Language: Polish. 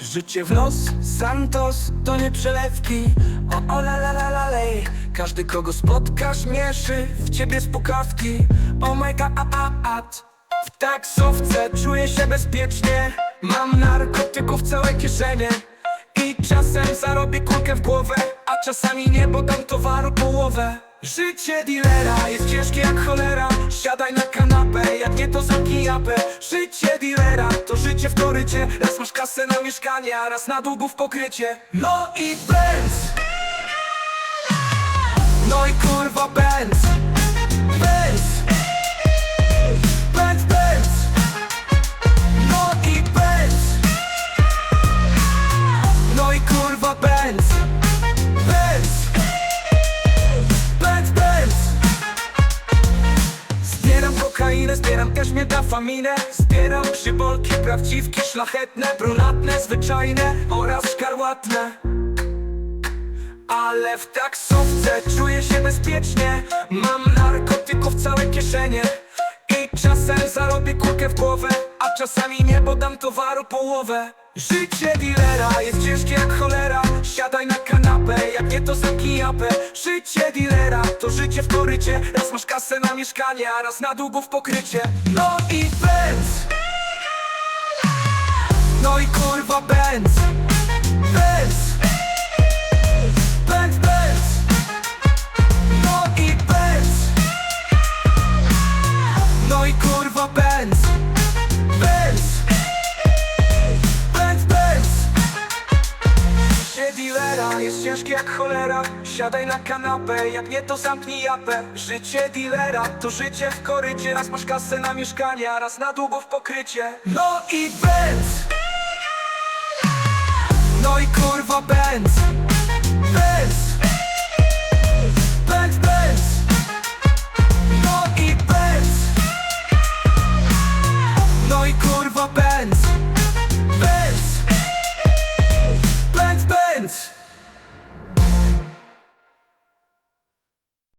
Życie w los, Santos to nie przelewki. O, o la la la la lej. Każdy kogo spotkasz mierzy w ciebie z pukawki. Oh my god, a, a, a. W taksówce czuję się bezpiecznie. Mam narkotyków całe kieszenie. I czasem zarobię kulkę w głowę A czasami nie, bo dam towaru połowę. Życie dealera jest ciężkie jak cholera. Siadaj na kanapę, jak nie to zamknij japę Życie dealera to życie w korycie. Raz masz kasę na mieszkanie, a raz na długów pokrycie. No i Benz! No i kurwa Benz kokainę, zbieram też metafaminę Zbieram przybolki, prawdziwki, szlachetne Brunatne, zwyczajne oraz szkarłatne. Ale w taksówce czuję się bezpiecznie. Mam narkotyków całe kieszenie I czasem zarobię kulkę w głowę A czasami nie, bo dam towaru połowę. Życie dealera jest ciężkie jak cholera Siadaj na kanapę, jak nie to zamknij japę. Życie dealera to życie w korycie. Raz masz kasę na mieszkanie, a raz na długów pokrycie. No i Benz! No i kurwa Benz jest ciężkie jak cholera. Siadaj na kanapę, jak nie to zamknij japę. Życie dealera. To życie w korycie. Raz masz kasę na mieszkanie, a raz na długów pokrycie. No i Benz! No i kurwa Benz